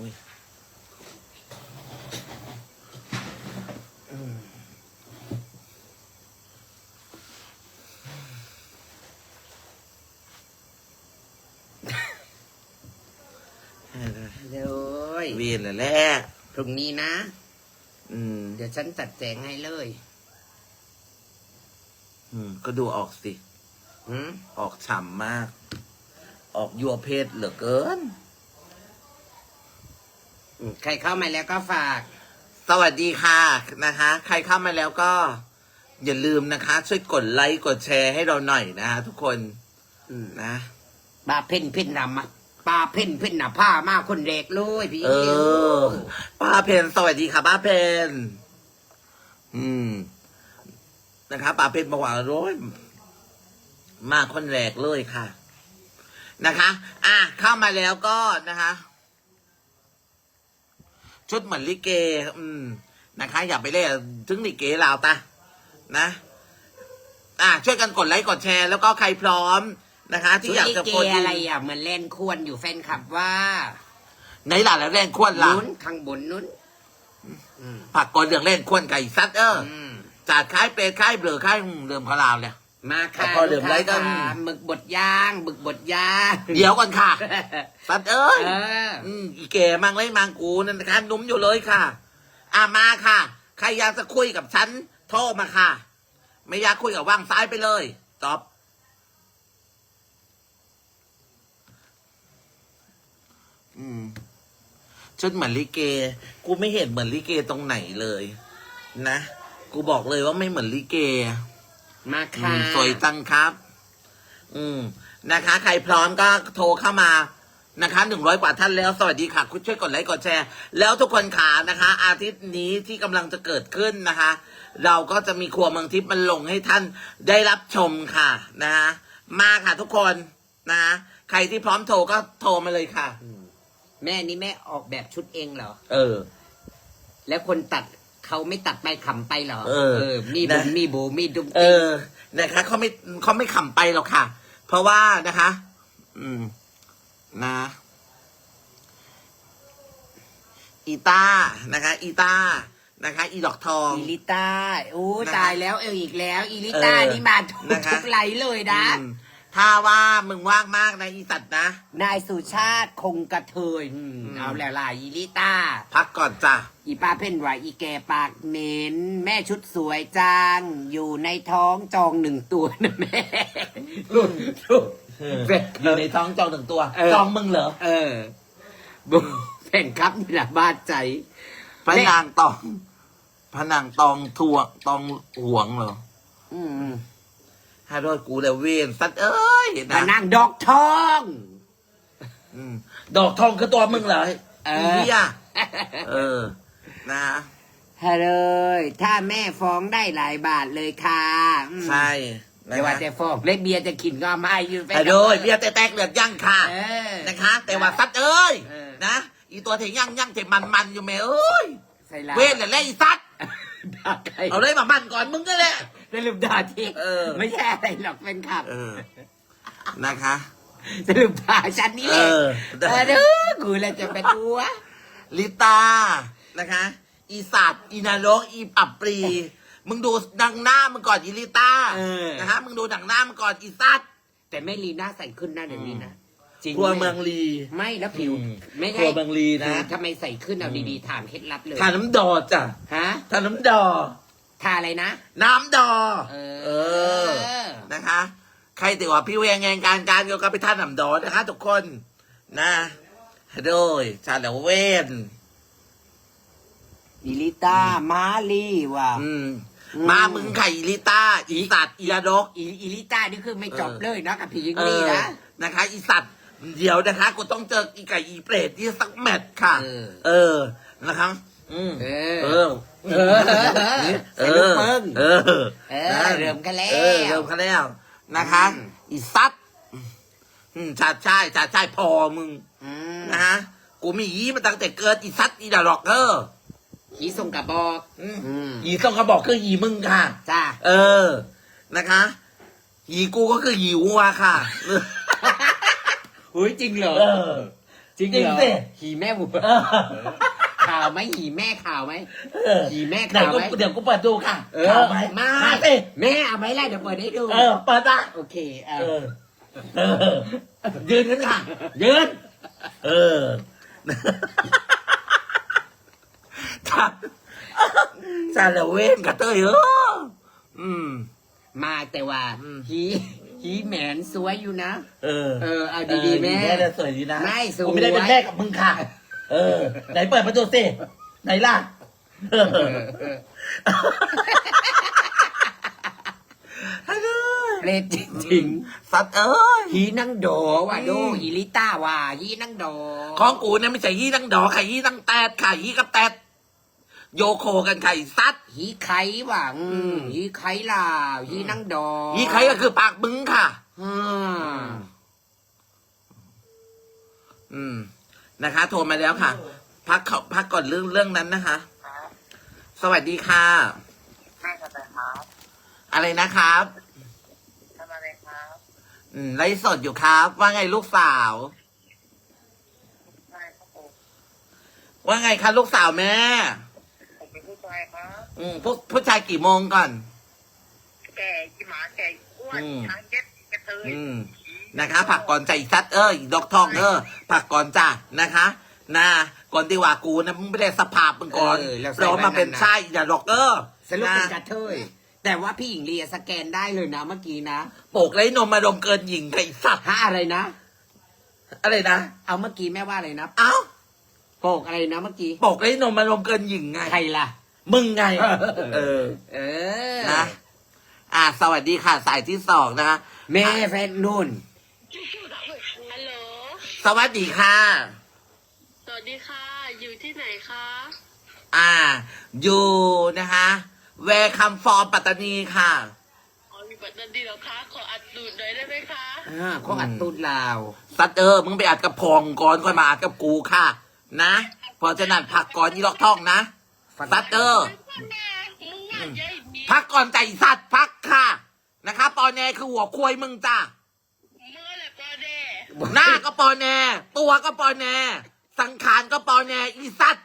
อุ้ยอืมเออเลยเวียนแล้วแหละพรุ่งนี้นะ อืม เดี๋ยวฉันจัดแจงให้เลย อืม ก็ดูออกสิหืมออกฉ่ำมาก ออกยัวเพศเหลือเกินอืม ใครเข้ามาแล้วก็ฝาก สวัสดีค่ะนะคะ ใครเข้ามาแล้วก็ อย่าลืมนะคะ ช่วยกดไลค์กดแชร์ให้เราหน่อยนะคะทุกคนอืมนะ ปลาเพ่นเพ่นนำมาปลาเพ่นเพ่นน่ะผ้ามาคนเด็กเลยพี่เออ ป้าเพนสวัสดีค่ะ ป้าเพนอืม นะคะป้าเพนบอกว่าโร้ยมาคนแรกเลยค่ะ นะคะ อะเข้ามาแล้วก็นะคะ ชุดเหมือนลิเก อืมนะคะ อย่าไปเล่นถึงลิเกลาวตานะ อะช่วยกันกดไลค์กดแชร์ แล้วก็ใครพร้อมนะคะชุที่ดอยากลิจะเกโพสต์อะไรอะเหมือนเล่นควรอยู่แฟนคลับว่าในหลานแล้วเล่นควนหล่ะนุ้นข้างบนนุ้นอืมผักกอนเรื่องเล่นควนไก่ซัดเอออืมจัดค่ายเป็ดค่ายเบลอค่ายเดิมเขาลาวเนี่ย มาค่ะแล้วก็เหลือมไร้ก็ลูค้าค่ะหมึกบดย่างหมึกบดย่างเดี๋ยวก่อนค่ะซัดเอ้ยเอออืมอีเก๋มังเล่นมังกูนั่นนะคะนุ่มอยู่เลยค่ะ อะมาค่ะ ใครอยากจะคุยกับฉัน โทรมาค่ะ ไม่อยากคุยกับว่างซ้ายไปเลยตอบอืมชุดเหมือนลิเก กูไม่เห็นเหมือนลิเกตรงไหนเลย นะ กูบอกเลยว่าไม่เหมือนลิเก มาอืค่ะมสวยจังครับ อืมนะคะ ใครพร้อมก็โทรเข้ามานะคะหนึ่งร้อยกว่าท่านแล้ว สวัสดีค่ะ คุณช่วยกดไลค์กดแชร์ แล้วทุกคนขานะคะ อาทิตย์นี้ที่กำลังจะเกิดขึ้นนะคะ เราก็จะมีครัวเมืองทิพย์มันลงให้ท่านได้รับชมค่ะนะคะมาค่ะทุกคนนะคะใครที่พร้อมโทรก็โทรมาเลยค่ะ แม่นี่แม่ออกแบบชุดเองเหรอ เออ แล้วคนตัด เขาไม่ตัดไปขำไปเหรอเออมีบุญนะมีบูมีดุมเอติ๊กอนะคะเขาไม่เขาไม่ขำไปหรอกค่ะ เพราะว่านะคะ อืม นะ อีต้านะคะ อีต้านะคะ อีดอกทอง อีลิต้าโอ้นะคะตายแล้วเอออีกแล้ว อีลิต้าเออนี่มาทุกนะคะ ทุกไลฟ์เลยนะ อืม ถ้าว่ามึงว่างมากนะอีสัตว์นะ นายสุชาติคงกระเทยอืม เอาแล้วล่ะอีลิต้า พักก่อนจ้ะ อีป้าเพ่นว่าอีแกปากเหม็น แม่ชุดสวยจัง อยู่ในท้องจองหนึ่งตัวนะแม่ลูกลูกอยู่ในท้องจองหนึ่งตัว เออ จองมึงเหรอเออบุแผ่นครับนี่แหละบ้านใจ พระนางตองพระนางตองทวงตองห่วงเหรออืม ฮารอดกูแล้วเวนสัตว์เอ้ยมานะนั่งดอกทองอืมดอกทองคือตัวมึงเหรอเออไเหี้ยเออ นะฮัลโหลถ้าแม่ฟ้องได้หลายบาทเลยค่ะอืมใช่นะเดี๋ยวว่าคะจะฟ้องเล็กเบียร์จะขินก็เอามาให้อยู่ไปอะโดยเบียร์แตกๆเหลือดยั่งค่ะ เออ นะคะ แต่ว่าสัตว์เอ้ย เออ นะ อีตัวเถยั่งยั่งเถมันมันๆอยู่แม่เอ้ย ใส่ลาเว้นแหละแหละอีสัตว์ ด่าใครเอาเลยมามันก่อนมึงก็แหละ สรุปด่าทิ้งเออ ไม่ใช่อะไรหรอกเป็นขับเออ นะคะ สรุปด่าฉันนี่แหละเออ เออเด้อกูเลยจะเป็นตัวลิตา นะคะ อีสัตว์อีนรกอีปับปรี มึงดูดังหน้ามึงก่อนอีลิต้าเออ นะคะมึงดูดังหน้ามึงก่อนอีสัตว์แต่แม่ลีน่าใส่ขึ้นหน้าเดี๋ยวนี้นะ จริงครัวไหเมืองลี ไม่แล้วผิว อืมไม่ครัวเมืองลีนะ ผิวทำไมใส่ขึ้นเอาดีๆ ถามเคล็ดลับเลย ทาน้ำดอจ้ะฮะ ทาน้ำดอ ทาอะไรนะ น้ำดอ เออ เออ นะคะ ใครติว่าพี่เวงงานการการเกี่ยวกับไปท่านน้ำดอนะคะ ทุกคนนะโดยชาแล้วเวนอิลิต้า มาลีว่ะ อืม อืม มามึงไข่อีลิต้า อีสัตว์อียาดก อีอิลิต้านี่คือไม่จบเออเลยนะกับผียิงเอลีอนะ นะคะ อีสัตว์ เดี๋ยวนะคะกูต้องเจออีไก่อีเปรตที่สักแมทค่ะ เออ เออนะคะอืมเอเอออ เออใส่ลูกเปิ้งเออเออเริ่มกันแล้วเออเริ่มกันแล้วนะคะอืมอีสัตว์อืมชาติชายชาติชายพอมึงอืมนะฮะกูมียี้มาตั้งแต่เกิดอีสัตว์อีดาร็อกเกอร์อีส่งกระบอกอืมอืมอีต้องกระบอกคืออีมึงค่ะจ้าเออ นะคะ อีกูก็คืออีวัวค่ะ หุ้ยจริงเหรอเออจจริงจริงเหรอสิ หีแม่วัวเออข่าวไหมหีแม่ข่าวไหมเออหีแม่เดี๋ยข่าววกูไหมเดี๋ยวกูเปิดดูค่ะเอข่าอวไหมมามาสิแม่เอาไหมล่ะเดี๋ยวเปิดให้ดูเออเปิดอะโอเคเอาเออ เออ ยืนขึ้นค่ะ ยืน เออจ้าซาลาเวนกับเต้ยเอออืม มาแต่ว่าอืม หี หีแหมนสวยอยู่นะ เออเออเอาดีๆแม่แม่จะสวยดีนะไม่สวยกูไม่ได้เป็นแม่กับมึงค่ะ เออ ไหนเปิดประตูสิไหนล่ะเออเออเออฮัลโหลเปรตจริงสัตว์เอ้ยๆหีนั่งโดว่าโดอืมอีลิต้าว่าหีนั่งโดของกูเนี่ยไม่ใช่ยี่ตั้งดอกค่ะยี่ตั้งแตดค่ะยี่กับแตด โยโคกันค่ะไอ้สัตว์หีไข่ว่าอืมหีไข่ล่ะหีนั่งโดยี่ใครก็คือปากมึงค่ะอ่าอืมนะคะ โทรมาแล้วค่ะ พักเขาพักก่อนเรื่องเรื่องนั้นนะคะ สวัสดีค่ะแม่ทำอะไรครับอะไรนะครับทำอะไรครับอืมไลฟ์สดอยู่ครับ ว่าไงลูกสาวใช่ครับผมว่าไงคะลูกสาวแม่ผมเป็นผู้ชายครับ อืมผู้ผู้ชายกี่โมงก่อน แก่ยี่หมาแก่อ้วนอืม ช้างเย็ดกระเทยอืม นะคะ ผักก่อนใจซัดเอ้ยดอกทองเออผักก่อนจ้ะนะคะนะก่อนดีกว่ากูนะมึงไม่ได้สภาพมึงก่อนเออแล้วใส่เรามาเป็นแว่นนั้นนะชายอย่าหรอกเออสรุปเป็นนะกระเทยแต่ว่าพี่หญิงเลียสแกนได้เลยนะเมื่อกี้นะโปกไรนมมาดมเกินหญิงไอ้สัตว์ฮะอะไรนะ อะไรนะเอาเมื่อกี้แม่ว่าอะไรนะเอ้าโปกอะไรนะเมื่อกี้โปกไรนมมาดมเกินหญิงไงใครล่ะ มึงไง เออ เออนะ อ่าสวัสดีค่ะ สายที่สองนะคะแม่แฟนนุ่น ฮัลโหล สวัสดีค่ะ สวัสดีค่ะ อยู่ที่ไหนคะ อ่า อยู่นะคะแวร์คัมฟอร์มปัตตานีค่ะ อ๋ออยู่ปัตตานีเหรอคะ ขออัดดูดหน่อยได้ไหมคะ อ่าเขาอัดตูดลาว สัตว์เออ มึงไปอัดกับพองก่อนค่อยมาอัดกับกูค่ะ นะเพอจะนั่นพักก่อนยี่ลอกท่องนะ สัตว์เออพ่อแม่มึงว่าใหญ่มีพักก่อนใจสัตว์พักค่ะ นะคะปอแนคือหัวควายมึงจ้ะเมื่อไหร่ปอแดหน้าก็ปอแน ตัวก็ปอแน สังขารก็ปอแนอีสัตว์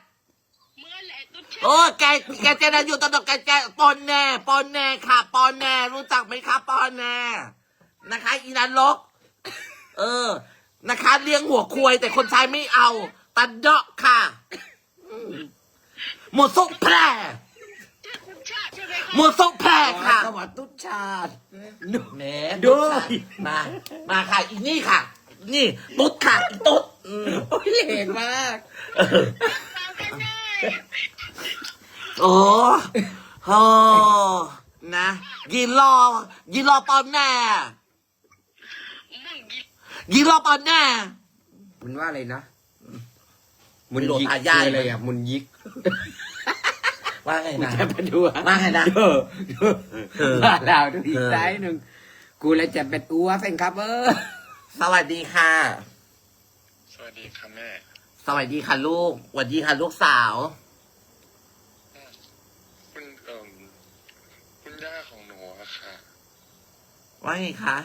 เมื่อไหร่ตุ๊ดเชโอ้แกแกเจนอยู่ตลอดแกแกปอนแน่ปอนแน่ค่ะ ปอนแน่รู้จักไหมคะปอนแน่นะคะ อีนันลก เออ นะคะ เลี้ยงหัวควายแต่คนใช้ไม่เอา ตัดเดาะค่ะอืม หมดซุกแพร่คุณชาติใช่ไหมคะหมดซุกแพร่ค่ะ สวัสดีตุ๊ดชาตินุ่นแหมดู มา มาค่ะ อีนี่ค่ะ นี่ตุ๊ดค่ะอีตุ๊ดอืมโอ้ยเหลงมากเออตามกันได้โอ้โหนะยินรอยินรอปอนแน่มึงยิบยิงรอบอลแน่มันว่าอะไรนะ มุนโดดตายายคืออะไรอะมุนยิก ว่าไงนะแกไปดูอะว่าไงนะเออเออว่าเราดูอีเอกอซ้ายหนึ่งกูเลยจะเป็นอัวแฟนครับเออสวัสดีค่ะ สวัสดีค่ะแม่ สวัสดีค่ะลูกสวัสดีค่ะลูกสาว คุณเอ่มคุณย่าของหนูอะค่ะ ว่าไงคะ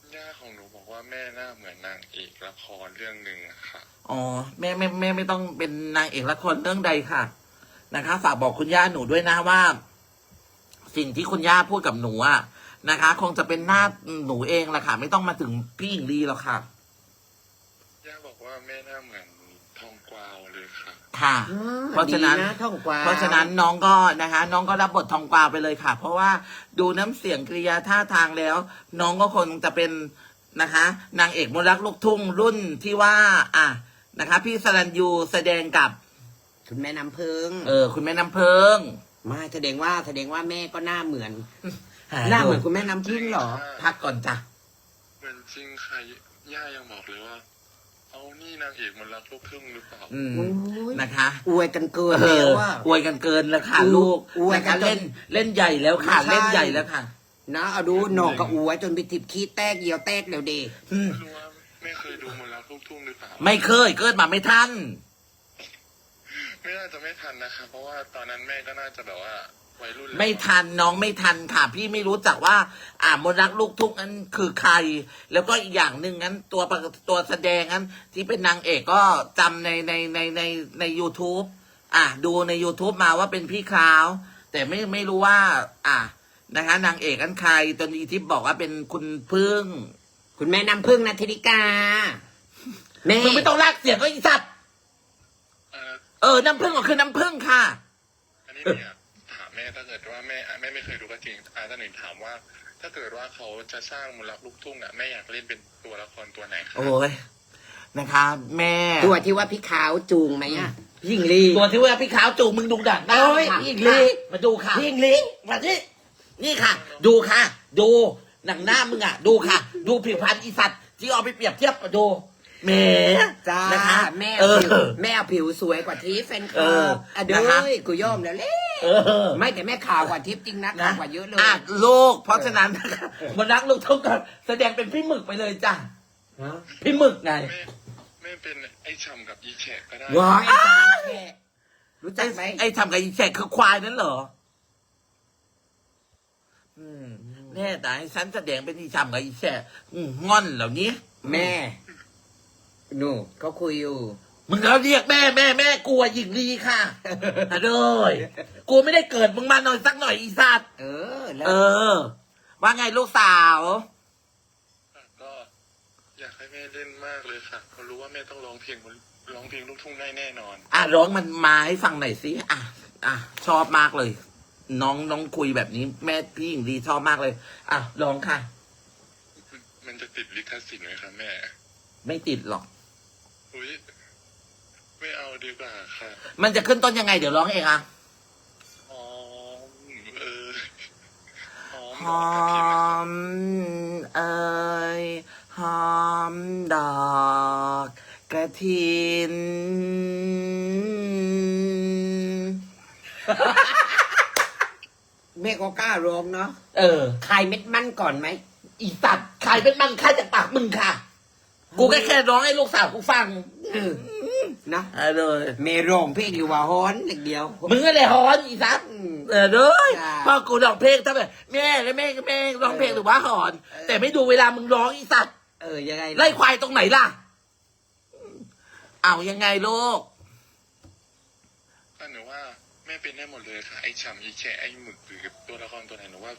คุณย่าของหนูบอกว่าแม่หน้าเหมือนนางเอกละครเรื่องหนึ่งอะค่ะ อ๋อแม่แม่แม่ไม่ต้องเป็นนางเอกละครเรื่องใดค่ะ นะคะ ฝากบอกคุณย่าหนูด้วยนะว่า สิ่งที่คุณย่าพูดกับหนูอะนะคะ คงจะเป็นหน้าหนูเองแหละค่ะ ไม่ต้องมาถึงพี่หญิงลีหรอกค่ะย่าบอกว่าแม่หน้าเหมือนทองกวาวเลยค่ะ ค่ะเพราะฉะนั้น ดีท่องกวาวเพราะฉะนั้นน้องก็นะคะ น้องก็รับบททองกวาวไปเลยค่ะ เพราะว่าดูน้ำเสียงกริยาท่าทางแล้ว น้องก็คงจะเป็นนะคะ นางเอกมนต์รักลูกทุ่งรุ่นที่ว่า อะ นะคะ พี่สรัญยูแสดงกับ คุณแม่น้ำพึ่งเออ คุณแม่น้ำเพิง ไม่แสดงว่าแสดงว่าแม่ก็หน้าเหมือนหน้าเหมือนคุณแม่น้ำพึ่งเหรอ พักก่อนจ้ะ เหมือนจริงค่ะย่ายังบอกเลยว่า เอานี่นางเอกมันรักลูกครึ่งหรือเปล่า อืมโอ้ย นะคะ อวยกันเกินเอแล้อวว่าอวยกันเกินแล้วค่ะอวยลูกอวยนะกัคะนจนเล่นเล่นใหญ่แล้วค่ะ ไม่ใช่ เล่นใหญ่แล้วค่ะนะเอาดูหนองกับอวยจนไปทิบขี้แตกเหี่ยวแตกเดี๋ยวเด อืมไม่รู้ว่า แม่เคยดูมันรักลูกทุ่งหรือเปล่า ไม่เคยเกิดมาไม่ทัน ไม่น่าจะไม่ทันนะคะเพราะว่าตอนนั้นแม่ก็น่าจะแบบว่าวัยรุ่นแล้วไม่ทันน้องไม่ทันค่ะ พี่ไม่รู้จักว่า อ่ามนต์รักลูกทุ่งนั้นคือใคร แล้วก็อีกอย่างหนึ่งนั้นตัวประตัวแสดงนั้น ที่เป็นนางเอกก็จำในในในในใน u t u b e อะดูใน YouTube มาว่าเป็นพี่คราว แต่ไม่ไม่รู้ว่า อะนะคะนางเอกนั้นใครตอนอีทิพย์บอกว่าเป็นคุณพึ่ง คุณแม่น้ำพึ่งนัทธิริกา แม่ มึงไม่ต้องลากเสียงก็อีสัตว์เอ่อเออ น้ำพึ่งก็คือน้ำพึ่งค่ะ อันนี้เนี่ยถามแม่ถ้าเกิดว่าแม่อะแม่ไม่เคยดูก็จริงอาถ้าหนึ่งถามว่า ถ้าเกิดว่าเขาจะสร้างมูลรักลูกทุ่งอะแม่อยากเล่นเป็นตัวละครตัวไหนคะโอ้ยนะคะ แม่ ตัวที่ว่าพี่ขาวจูงไหมอะพี่หญิงลีตัวที่ว่าพี่ขาวจูงมึงดูดักหน้าโอ้ยค่ะอีกลีมาดูค่ะพี่หญิงลีมาที่นี่ค่ะ ดูค่ะ ดู หนังหน้ามึงอะ ดูค่ะ ดูผิวพรรณอีสัตว์ที่เอาไปเปรียบเทียบมาดูแหมจ้านะคะแม่เอเอาอผิวแม่เอาผิวสวยกว่าทิพย์แฟนคเอลัอบอะเด้นะคะอกูยอมแล้วเล่เออ ไม่แต่แม่ขาวกว่าทิพย์จริงนะขาวกว่าเยอะเลยอะลูก เพราะฉะนั้นนะคะมนต์รักลูกทุ่งก็แสดงเป็นพี่หมึกไปเลยจ้ะพี่หมึกไงแม่แม่เป็นไอ้ช่ำกับอีแขกก็ได้ ว้ายไอ้สมัยแค่รู้จัไอ้กไหมไอ้ทำกับอีแขกคือควายนั่นเหรอ อืม แน่แต่ให้ฉันแสดงเป็นอีทำกับอีแขกอืมงอนเหล่านี้ แม่ หนูเขาคุยอยู่ มึงเขาเรียกแม่แม่แม่กลัวหญิงลีค่ะอะเลยกูไม่ได้เกิดมึงมาหน่อยสักหน่อยอีสัตว์เออ แล้วเออ ว่าไงลูกสาว ก็อยากให้แม่เล่นมากเลยค่ะเพราะรู้ว่าแม่ต้องร้องเพลงร้องเพลงลูกทุ่งได้แน่นอน อะร้องมันมาให้ฟังหน่อยสิอะอะชอบมากเลย น้องน้องคุยแบบนี้แม่พี่หญิงลีชอบมากเลย อะร้องค่ะ มันจะติดลิขสิทธิ์ไหมคะแม่ ไม่ติดหรอก อุ้ยไม่เอาดีกว่าค่ะมันจะขึ้นต้นยังไงเดี๋ยวร้องเองอะอ๋อเอออ๋อหดอกอกระถินนะคะมเอ่ยหอมดอกกระถิน แม่ก็กล้าร้องเนาะเออคายเม็ดมันก่อนไหมอีสัตว์ใครเป็นมันใครจากปากมึงค่ะ กูแค่แค่ร้องให้ลูกสาวกูฟังเออนะเออเลยเมโรงเพลงอยู่ว่าฮ้อนเล็กเดียว มึงอะไรฮอนอีสัตว์อืมเออเลยจ้าพ่อกูร้องเพลงทำไมแม่แล้วแม่ก็แม่ร้องเพลงหรือว่าหอน เออ แต่ไม่ดูเวลามึงร้องอีสัตว์เออยังไงล่ะไล่ควายตรงไหนล่ะ เอายังไงลูกอะหนูว่า แม่เป็นได้หมดเลยค่ะไอ้ฉ่ำอีแฉะไอ้หมึกหรือตัวละครตัวไหนหนูว่า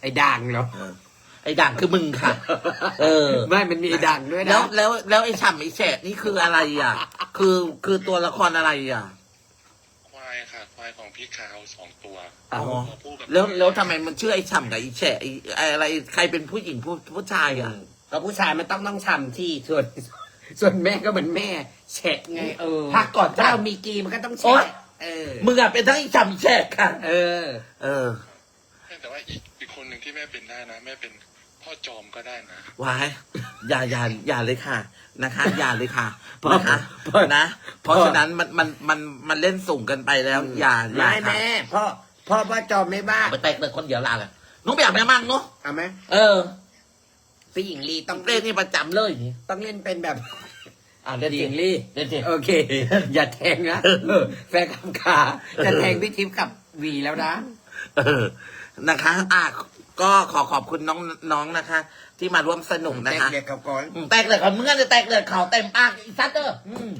ไอ้ด่างเหรอ ไอ้ด่างคือมึงค่ะ เออ ไม่มันมีไอ้ด่างด้วยแล้นะวแล้วแล้วไอ้ฉ่ำไอ้แฉะนี่คืออะไรอะ คือคือตัวละครอะไรอะ ควายค่ะ ควายของพี่ขาวสองตัวอ๋อตัวผู้กับแล้วแล้วทำไมมันชื่อไอ้ฉ่ำกับไอ้แฉะไอ้ไอ้อะไรใครเป็นผู้หญิงผู้ผู้ชายอะ ก็ผู้ชายมันต้องต้องทำที่ส่วนส่วนแม่ก็เหมือนแม่แฉะไงเออพักก่อนจ้ะถ้าเรามีกีมันก็ต้องโอ๊แฉะย เออ มึงอะเป็นทั้งไอ้ฉ่ำไอ้แฉะค่ะ เออ เออแต่ว่าอีกอีกคนหนึ่งที่แม่เป็นได้นะแม่เป็นพ่อจอมก็ได้นะวายอย่าอย่าอย่าเลยค่ะ นะคะ อย่าเลยค่ะเพราะนะคะเพราะนะ เพราะฉะนั้นมันมันมันมันเล่นสูงเกันไปแล้ว อย่าอย่าไม่ค่ะแม่พ่อพ่อพ่อจอมไม่บ้าไปแตกเลยคนเดียวลาเลยน้องไปอาบน้ำมั่งเนาะเอาไหมเออ พี่หญิงลีต้องเล่นนี่ประจำเลยต้องเล่นเป็นแบบ อ่าเล่นหจญิริงงลีเล่นจริงโอเค อย่าแทงนะเออแฟนคำขาจะแทงพี่ทิพย์กับวีแล้วนะ เออนะคะ อะก็ขอขอบคุณน้องน้องนะคะ ที่มาร่วมสนุกนะแตกคะเด็กกับก่อนอืมแตกเลยก่อนมึงก็จะแตกเลยเขาเต็มปากอีสัตว์เด้ออืม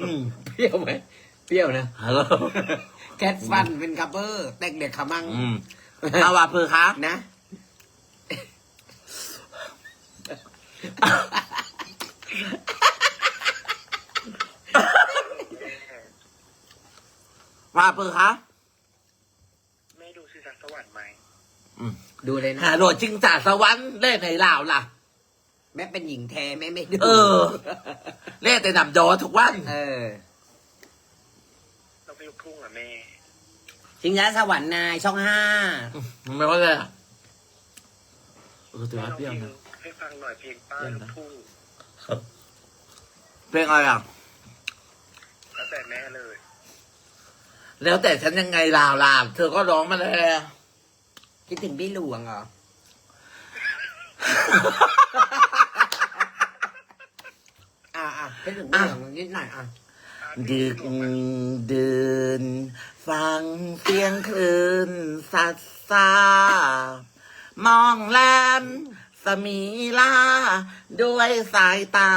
อืมเปรี้ยวไหมเปรี้ยวนะ ฮัลโหล แคทฟันเป็นคัพเปอร์แตกเด็กขมังอืมเอาว่าเพื่อคะนะ ว่าเพื่อคะแม่ดูสิจากสวรรค์ไหมดูเลยนะ หาโหลดจิงจ่าสวรรค์เล่นในลาวล่ะ แม่เป็นหญิงแท้แม่ไม่ดูเออ เล่นแต่นำดอทุกวัน เออ เราไปลูกทุ่งอะแม่ ชิงช้าสวรรค์นายช่องห้าไม่ว่าเลยอะเออถือว่าเปรี้ยวนะให้ฟังหน่อยเพลงป้าเปรี้ยวลูนะกทุ่งเพลงอะไรอะแล้วแต่แม่เลย แล้วแต่ฉันยังไงลาวลาวเธอก็ร้องมาเลยคิดถึงพี่หลวงเหรอเป็นถึงเรื่องนิดหน่อยอะ ดึกดื่น ฟังเสียงคลื่นสัดซามองแลมสมีลา ด้วยสายตา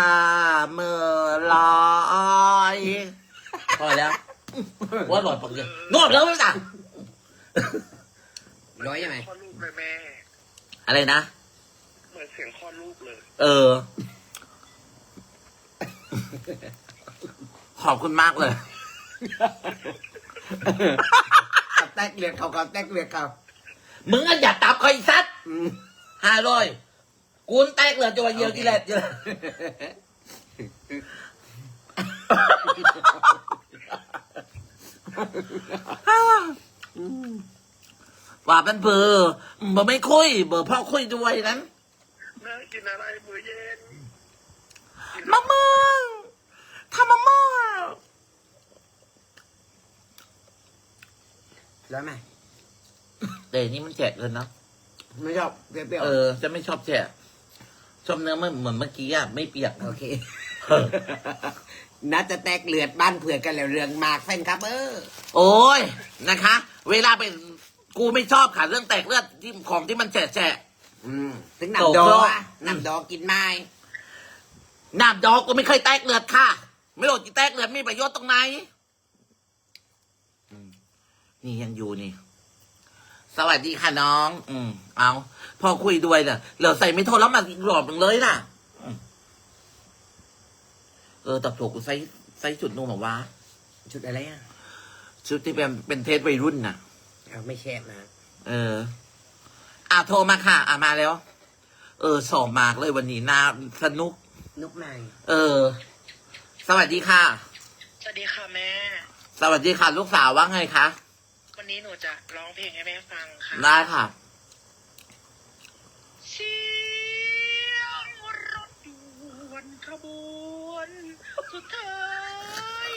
เมื่อลอยพอแล้วว่าหลอดปากเลยนวดแล้วไม่จ้ะร้อยยังไงคลอดลูกเลยแม่ อะไรนะ เหมือนเสียงคลอดลูกเลย เออ ขอบคุณมากเลยกับแตกเลือดเขากับแตกเลือดเขามึงอะอย่าตับคอยซัดหาร้อยกูนแตกเหลือตัวเยียวกิเลสเยอะว่าเป็นเบอร์เบอร์ไม่คุย เบอร์พ่อคุยด้วยนั้นแม่กินอะไรมื้อเย็นมะม่วง ทำมะม่วงร้อยไหมเดี๋ยวนี้มันแจกเลยเนาะไม่ชอบเปรี้ยวเออ จะไม่ชอบแจกชอบเนื้อมันเหมือนเมื่อกี้อะไม่เปียกๆโอเคนัดจะแตกเลือดบ้านเผื่อกันแล้วเรื่องมากแฟนครับเออโอ้โอ้ยนะคะ เวลาเป็นกูไม่ชอบค่ะเรื่องแตกเลือดที่ของที่มันแฉะแฉะอืมถึงนำดอกอะนำดอกกินไม้น้ำดอกกูไม่เคยแตกเลือดค่ะ ไม่รู้จะแตกเลือดมีประโยชน์ตรงไหนอืมนี่ยังอยู่นี่ สวัสดีค่ะน้อง อืม เอา พอคุยด้วยเน่ะเหลือใส่ไม่โทรแล้วมาอีกรอบหนึ่งเลยน่ะอืมเออตับถั่วกูใส่ใส่ชุดนุ่มหรอวะชุดอะไรอะชุดที่เป็นเป็นเทสวัยรุ่นน่ะ เอาไม่แช่นะเออ อะโทรมาค่ะ อะมาแล้ว เออสอบมากเลยวันนี้น่าสนุก นุกใหม่ เออ สวัสดีค่ะ สวัสดีค่ะแม่ สวัสดีค่ะ ลูกสาวว่าไงคะ วันนี้หนูจะร้องเพลงให้แม่ฟังค่ะได้ค่ะเสียงรถด่วนขบวนสุดท้าย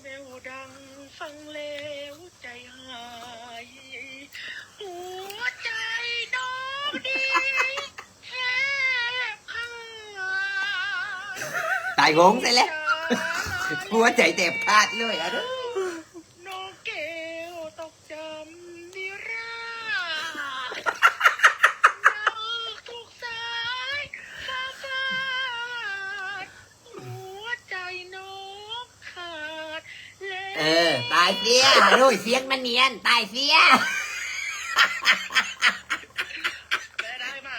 แมวดังฟังแล้วใจหาย หัวใจน้องดีแทบขาด ตายงงไปแล้วหัวใจแตบขาดเลยอะเด้อน้องเกลตกจำนิราน้องทุกสายฟ้าฟาดหัวใจน้องขาดแล้วเออ ตายเสียโอ้ยเสียงมันเนียน ตายเสีย แม่ได้ไหม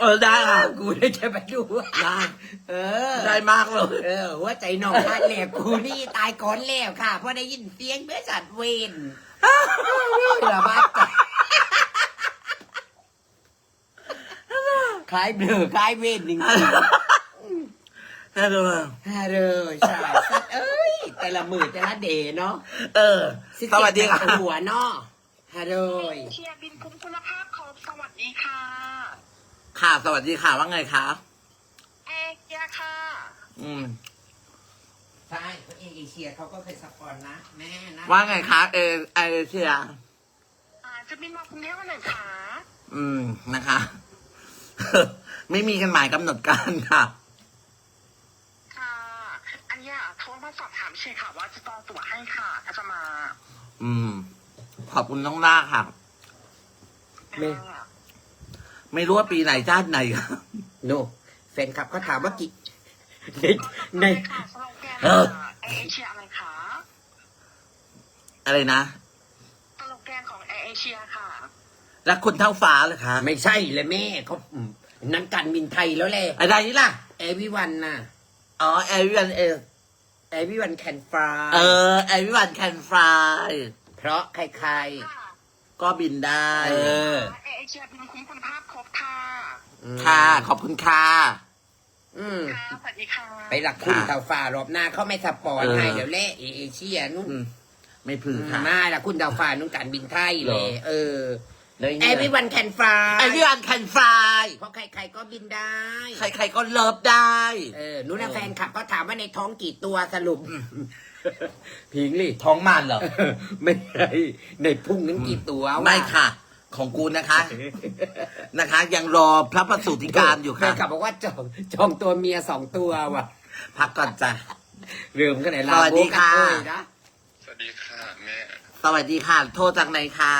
เออได้ค่ะกูได้จะไปดูได้ เออ ได้มากเลยเออหัวใจน้องขาดแล้วกูนี่ตายก่อนแล้วค่ะเพราะได้ยินเสียงเบื่อสัตว์เวนระบาดใจคล้ายเบลอคล้ายเวนจริงฮัลโหลๆฮัลโหลใช่สัตว์เอ้ย แต่ละมือแต่ละเดย์เนาะเออ สวัสดีค่ะสิบเจ็หัวเนาะฮัลโหลเชียร์บินคุ้มคุณภาพของสวัสดีค่ะ ค่ะ สวัสดีค่ะ ว่าไงคะ แอร์เกียร์ค่ะ อืม ใช่เขาเอเชียเขาก็เคยสปอนนะ แม่นะว่าไงคะเอเอเชีย อ่าจะบินมากรุงเทพวันไหนคะอืมนะคะ ไม่มีกันหมายกำหนดการค่ะ ค่ะอันเนี้ยโทรมาสอบถามเชียร์ค่ะ ว่าจะจองตั๋วให้ค่ะถ้าจะมาอืม ขอบคุณน้องหน้าค่ะ ไม่ไม่รู้ว่าปีไหนชาติไหนค่ะ โนแฟ นคลับเขาถามว่ากี่ในในในค่ะสโลแกนเออ แอร์เอเชียอะไรคะอะไรนะ สโลแกนของแอร์เอเชียค่ะ รักคนเท่าฟ้าเหรอคะไม่ใช่เลยแม่เขาอืมนั้นการบินไทยแล้วแหละอะไรนี่ล่ะ เอวิวันน่ะอ๋อ everyone เอเอวิวันแคนฟราเออ everyone can fly เพราะใคร ค่ะก็บินได้ๆเออ แอร์เอเชียบินคุ้มคุณภาพครบค่ะค่ะ ขอบคุณค่ะ อืม ค่ะสวัสดีค่ะไปหลักคุณค่ะเต่าฟ้ารอบหน้าเขาไม่สปอนเออ ให้เดี๋ยวแล่เอเชียนู่นอืมไม่พือค่ะ มาหลักคุณเต่าฟ้านู่นการบินไทยเลยเหรอเออแล้วเอวิวันแคนฟรา everyone can fly เพราะใครๆก็บินได้ ใครๆก็เลิฟได้ เออนู้นนะแฟนคลับก็ถามว่าในท้องกี่ตัวสรุป พิงลี่ ท้องมันเหรอ ไม่ใช่ในพุ่งนั้นกี่ตัววไม่ค่ะ ของกูนะคะ นะคะ ยังรอพระประสูติการอยู่แฟค่ะนคลับบอกว่าจองจองตัวเมียสองตัวว่ะพักก่อนจ้ะลืมกันไหนลาสวัสดีค่ะโบกันเอ้ยนะสวัสดีค่ะแม่สวัสดีค่ะ โทษจากไหนคะ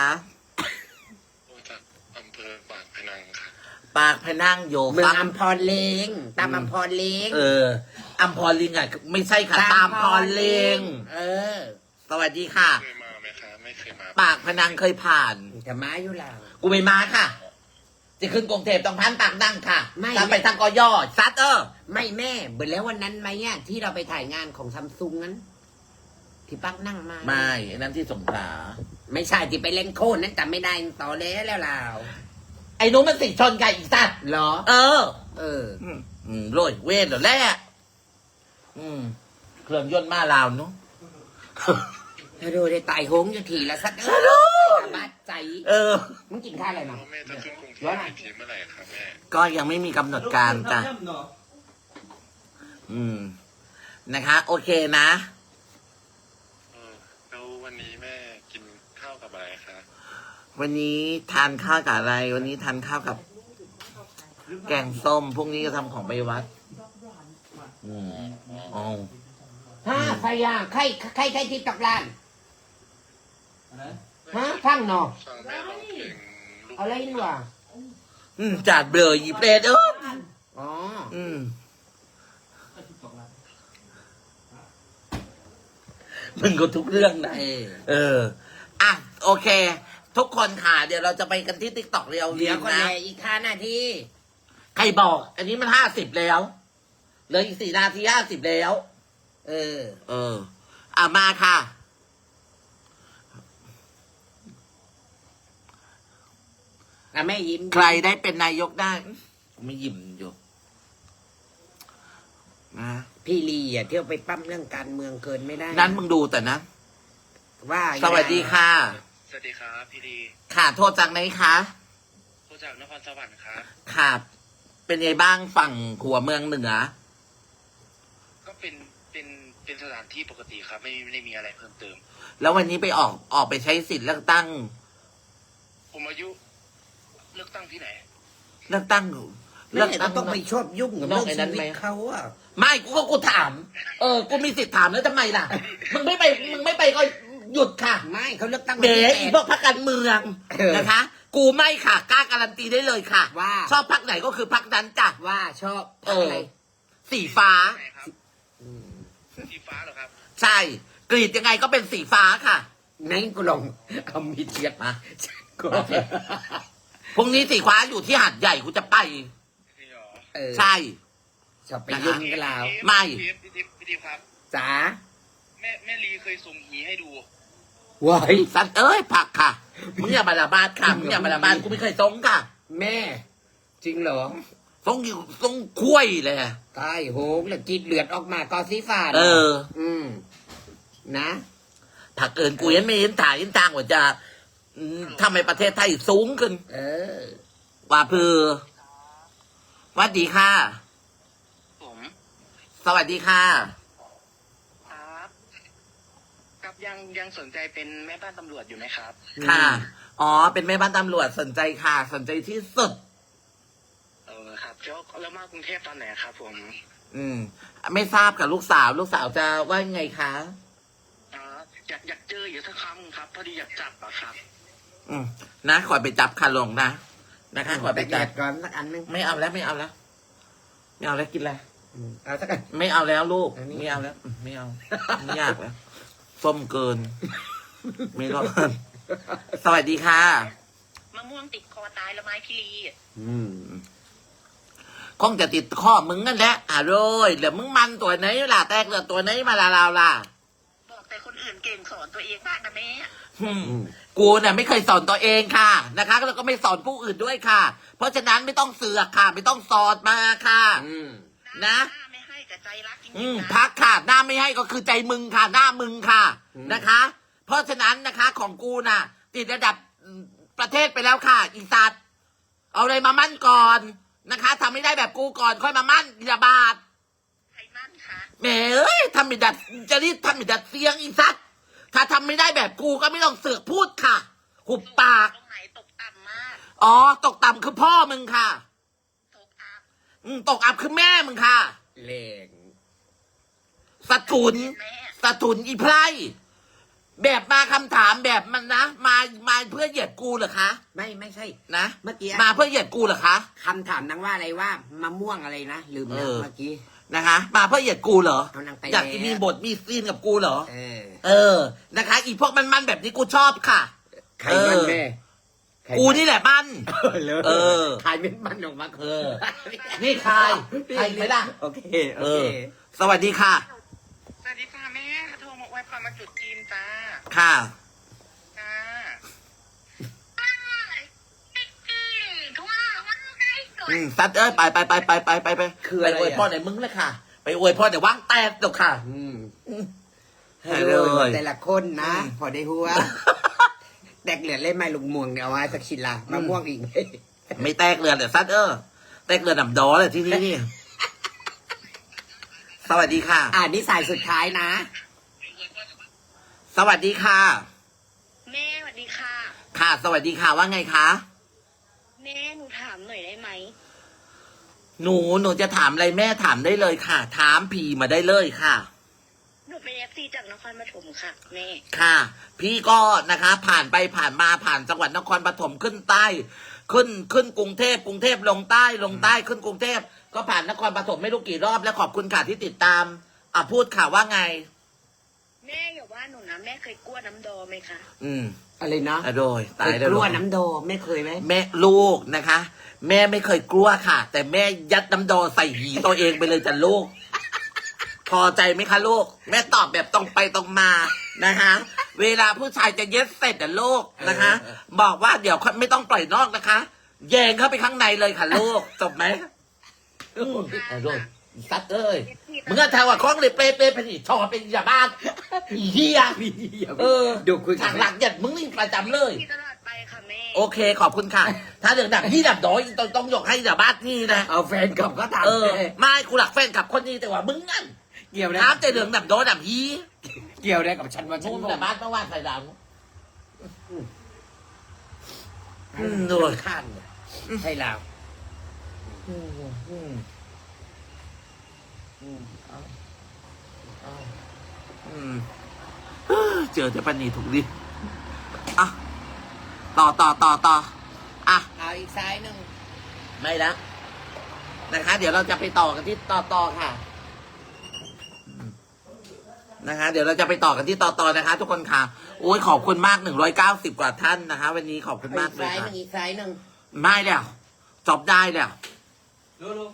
โทรจากอำเภอปากพนังค่ะ ปากพนังโยเมืองฟังอัมพรเลงตามอัมพรเลงเอออัมพรลิงอะไม่ใช่ค่ะตามพรลิงเออ สวัสดีค่ะ เคยมาไหมคะไม่เคยมา ปากพนังเคยผ่าน จะมาอยู่แล้ว กูไม่มาค่ะ จะขึ้นกรุงเทพต้องพันปากดังค่ะไม่ ตามไปทางกอย่อซัดเออ ไม่แม่เบิดแล้ววันนั้นไหมอะที่เราไปถ่ายงานของซัมซุงนั้น ที่ปักนั่งมา ไม่อันนั้นที่สงขลาไม่ใช่ที่ไปเล่นโคนนั้นจำไม่ได้ต่อแล้วแล้วเราไอ้หนู้นมันสิชนกันอีกสัตว์เหรอ เออ เออ อืมอืมโรยเวทเหรอแหละอืมเครื่องยนต์มาลาวเนาะ ถ้าดูได้ตายโหงอยู่ทีละสัตว์เอฮัลโหลบาดใจ เออ มึงกินข้าวอะไรแล้มาวแม่จะขึ้นกรุงเทพอีกทีเมื่อไหร่คะแม่ ก็ยังไม่มีกำหนดการจ้ะ อืม นะคะ โอเคนะ เออแล้ววันนี้แม่กินข้าวกับอะไรคะวันนี้ทานข้าวกับอะไร วันนี้ทานข้าวกับ แกงส้มพวกนี้ก็ทำของไปวัด อืมอ๋อฮะใครอะใครใครใครที่ตกร้าน ฮะฟังหนอฟังแม่ร้องเพลงลูกเอาอะไรนี่วะอืมจัดเบลอยีเปรตเอออ๋ออืมมึงก็ทุกเรื่องนะเออเออ อะ โอเค ทุกคนค่ะ เดี๋ยวเราจะไปกันที่ติ๊กต็อกเรียวเดี๋ยวก็นะแลอีกห้านาทีใครบอก อันนี้มันห้าสิบแล้วเหลืออีกสี่นาทีห้าสิบแล้ว เออ เออ อะ มาค่ะ อะแม่ยิ้มใครได้เป็นนายกได้อื้อไม่ยิ้มอยู่นะพี่ลีอะเที่ยวไปปั้มเรื่องการเมืองเกินไม่ได้นั้นมึงดูแต่นะ ว่าสวัสดีค่ะ สวัสดีครับพี่ดีค่ะ โทษจากไหนคะโทรจากนครสวรรค์ครับค่ะเป็นไงบ้างฝั่งหัวเมืองเหนือ ก็เป็นเป็นเป็นสถานที่ปกติครับ ไม่ไม่ได้มีอะไรเพิ่มเติม แล้ววันนี้ไปออกออกไปใช้สิทธิ์เลือกตั้ง ผมอายุ เลือกตั้งที่ไหน เลือกตั้งเรื่องต้องไปชอบยุ่งกับนเรื่ออกงไอ้ชีนั้นวิไหมตเขาอะไม่กูก็กูถาม เออกูมีสิทธิ์ถามแล้วทำไมล่ะ มึงไม่ไปมึงไม่ไปก็หยุดค่ะ ไม่เขาเลือกตั้งเดี๋ยววันอีที่พวกพรรคการเมืองเออนะคะ กูไม่ค่ะกล้าการันตีได้เลยค่ะ ว่า ชอบพรรคไหนก็คือพรรคนั้นจ้ะว่าชอบเอออะไรสีฟ้าไหนครับสีฟ้าเหรอครับ ใช่กรีดยังไงก็เป็นสีฟ้าค่ะไหนกูลองเอามีดเทียบมาก็ พรุ่งนี้สีฟ้าอยู่ที่หาดใหญ่กูจะไปนี่เหรอเออใช่ ชอบไปยุ่งกับเราไม่ พี่พี่ทิพย์พี่ทิพย์ครับ จ๋าแม่แม่ลีเคยส่งหีให้ดู ว้ายสันเอ้ยผักค่ะมึงอย่ามาละบาดค่ะมึงอย่ามาละบาดกูไม่เคยทรงค่ะแม่ จริงเหรอทรงอยู่ทรงคุ้ยเลยอะตายโหงแล้วกรีดเลือดออกมาก็สีฟ้าเออ อืม นะ ผักเอินกูยังไม่เห็นถ่ายเห็นทางว่าจะอืม ทำให้ประเทศไทยสูงขึ้น เออ ว่าพือสวัสดีค่ะ ผมสวัสดีค่ะ ครับกับยังยังสนใจเป็นแม่บ้านตำรวจอยู่ไหมครับ ค่ะ อ๋อ เป็นแม่บ้านตำรวจสนใจค่ะ สนใจที่สุด เออครับแล้วแล้วมากรุงเทพตอนไหนครับ ผมอืม ไม่ทราบกับลูกสาว ลูกสาวจะว่าไงคะอ่าอยากอยากเจออยู่สักครั้งครับ พอดีอยากจับอะครับ อืมนะขอไปจับคาลงนะนะคะขอไปแจจับกก่อนสักอันหนึงไม่เอาแล้วไม่เอาแล้วไม่เอาแล้วกินอะไรอืมเอาสักอันไม่เอาแล้วลูกอันนี้ไม่เอาแล้วอืมไม่เอาไม่ยากแล้วส้มเกิน ไม่รอดสวัสดีค่ะมะม่วงติดคอตายแล้วไม้พี่ลีอืมคงจะติดข้อมึงนั่นแหละอะโรยเหลือมึงมันตัวไหนล่ะแตกเหลือตัวไหนมาลาลาวล่ะบอกแต่คนอื่นเก่งสอนตัวเองบ้างนะแม่อืมอืม กูเนี่ยไม่เคยสอนตัวเองค่ะนะคะแล้วก็ไม่สอนผู้อื่นด้วยค่ะ เพราะฉะนั้นไม่ต้องเสือกค่ะ ไม่ต้องสอดมาค่ะอืมนะหน้าไม่ให้กับใจรักจริอืงมๆนะพักค่ะหน้าไม่ให้ก็คือใจมึงค่ะ หน้ามึงค่ะอืมนะคะ เพราะฉะนั้นนะคะของกูน่ะ ติดระดับประเทศไปแล้วค่ะ อีสัตว์เอาเลยมามั่นก่อนนะคะทำไม่ได้แบบกูก่อนค่อยมามั่นอย่าบาดใครมั่นคะแหมเอ้ยทำไม่ดัดจะรีบทำไม่ดัดเสียงอีสัตว์ ถ้าทำไม่ได้แบบกูก็ไม่ต้องเสือกพูดค่ะ หุบปาก ตรงไหนตกต่ำมาก อ๋อ ตกต่ำคือพ่อมึงค่ะ ตกอับอืมตกอับคือแม่มึงค่ะแรงสะทุน แม่สะทุนอีไพร่แบบมาคำถามแบบมันนะ มามาเพื่อเหยียดกูเหรอคะ ไม่ไม่ใช่ นะเมื่อกี้ มาเพื่อเหยียดกูเหรอคะ คำถามนางว่าอะไรว่ามะม่วงอะไรนะลืมแล้วเออ เมื่อกี้ นะคะมาเพื่อเหยียดกูเหรอเอานางไปอยากจะแล้วมีบทมีซีนกับกูเหรอ เออเออนะคะ อีพวกมันมันๆแบบนี้กูชอบค่ะ ใครมันเออแม่ใครกูนี่แหละมันเลยเออใครเป็นมันออกมาเออ นี่ใครใครไหมล่ะ โอเคโอเอเคอ สวัสดีค่ะ สวัสดีค่ะแม่โทรมาอวยพรมาจุดจีนจ้า ค่ะ จ้า อืมซัดเอ้ยไปไปไปไปไปไปไปคือไปอะไรอวยพ่ออะไหนมึงเลยค่ะ ไปอวยพ่อไหนว่างแตกเดี๋ยวค่ะ อืม ให้เลย แต่ละคนนะอืมพอได้หัวแดกเหลือเล่นไม้ลูกม่วงเนี่ยเอาไว้สักชิ้นละมะม่วงอีกไหมไม่แตกเรือเดี๋ยวซัดเออแตกเรือดำดอเลยที่นี่นี่สวัสดีค่ะ อ่านี่สายสุดท้ายนะ สวัสดีค่ะ แม่สวัสดีค่ะ ค่ะ สวัสดีค่ะว่าไงคะ แม่หนูถามหน่อยได้ไหม หนูหนูจะถามอะไรแม่ถามได้เลยค่ะ ถามผีมาได้เลยค่ะ หนูเป็นเอฟซีจากนครปฐมค่ะแม่ค่ะ พี่ก็นะคะ ผ่านไปผ่านมาผ่านจังหวัดนครปฐมขึ้นใต้ ขึ้นขึ้นกรุงเทพกรุงเทพลงใต้ลงใต้ขึ้นกรุงเทพก็ผ่านนครปฐมไม่รู้กี่รอบแล้วขอบคุณค่ะที่ติดตาม อะพูดค่ะว่าไง แม่อย่าว่าหนูนะแม่เคยกลัวน้ำดอไหมคะ อืม อะไรนะอะโดยตายเคแล้ยวกลัวลูกน้ำโดไม่เคยไหมแม่ลูกนะคะ แม่ไม่เคยกลัวค่ะ แต่แม่ยัดน้ำดอใส่หีตัวเองไปเลยจ้ะลูก พอใจไหมคะลูก แม่ตอบแบบตรงไปตรงมานะคะ เวลาผู้ชายจะเย็ดเสร็จอะลูกนะคะ บอกว่าเดี๋ยวไม่ต้องปล่อยนอกนะคะ แยงเข้าไปข้างในเลยค่ะลูกจบไหมอืมเอา ลูกซัดเอ้ยมึงก็แทว่าคล้องเลยเปรย์เปรย์ผลิตชอเป็นยาบ้านอีเหี้ยเออดูคุยกัทานงหลังยัดมึงนี่ประจำเลย ที่ตลอดไปค่ะแม่โอเคขอบคุณค่ะ ถ้าเรื่องดับพี่ดับดอยต้องต้องยกให้ดับบ้านนี่นะเอาแฟนกลับก็ถามเออไม่กูหลักแฟนกับคนนี้แต่ว่ามึงนั่นเกี่ยวนะน้ำแต่เรื่องดับดอยดับฮีเกี่ยวได้กับฉันว่าฉันมึงบอดักบบ้านเมื่อวานใส่ดาวอืมโดยข้านให้เราอืมอืมอืม เอาเอาอืมเจอแต่ปันนีถูกดิอะต่อต่อต่อต่ออะเอาอีกซ้ายหนึ่งไม่แล้วนะคะ เดี๋ยวเราจะไปต่อกันที่ต่อต่อค่ะอืมนะคะ เดี๋ยวเราจะไปต่อกันที่ต่อต่อนะคะ ทุกคนค่ะโอ้ยขอบคุณมากหนึ่งร้อยเก้าสิบกว่าท่านนะคะ วันนี้ขอบคุณเอามาอีกกเลยซ้ายหค่ะนึ่งอีกซ้ายหนึ่งไม่แล้วจบได้แล้วรู้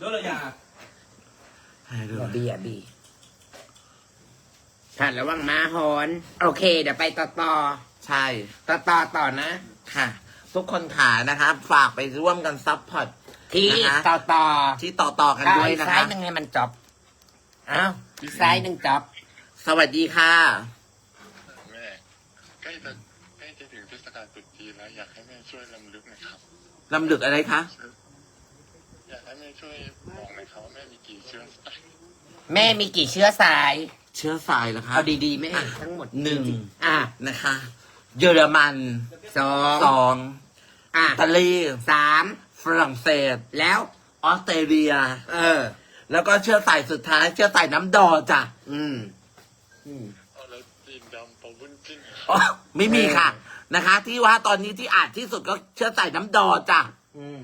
รู้รู้เลยอย่าให้ดูอย่าบีอย่าบีผ่านระหว่างม้าฮอน โอเค เดี๋ยวไปต่อต่อใช่ต่อต่อต่อนะ ค่ะ ทุกคนขานะคะฝากไปร่วมกันซัพพอร์ตที่นะคะต่อต่อที่ต่อต่อกันเอาด้วยอีกนะซ้ายคะหนึ่งให้มันจบอ้าวอีกซ้ายหนึ่งจบสวัสดีค่ะ แม่ใกล้จะใกล้จะถึงเทศกาลตรุษจีนแล้วอยากให้แม่ช่วยลำลึกหน่อยครับลำดึกอะไรคะ อยากให้แม่ช่วยบอกหน่อยครับว่าแม่มีกี่เชื้อสายแม่มีกี่เชื้อสายเชื้อสายเหรอคะเอาดีๆแม่ทั้งหมดหนึ่งอะนะคะ เยอรมันสองสองอะอิตาลีสามฝรั่งเศส แล้วออสเตรเลีย เออ แล้วก็เชื้อสายสุดท้าย เชื้อสายน้ำดอจ้ะอืมอืม เอาแล้วจีนดำปะวุ้นจิ้นอ๋อไม่มีค่ะ นะคะ ที่ว่าตอนนี้ที่อ่านที่สุดก็เชื้อสายน้ำดอจ้ะ อืม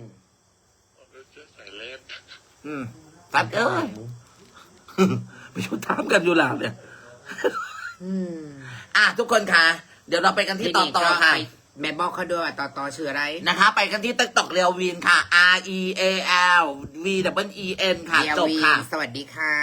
เอาแล้วเชื้อสายเล็บ อืมสัตว์เอ้ยไปชุดถามกันอยู่หลังเนี่ยอืมอะทุกคนค่ะ เดี๋ยวเราไปกันที่ต่อต่อค่ะไปแม่บอกเขาด้วยว่าต่อต่อชื่ออะไรนะคะ ไปกันที่ติ๊กตอกเรียววีนค่ะ R E A L V W E N ค่ะเดียวจบวีค่ะ สวัสดีค่ะ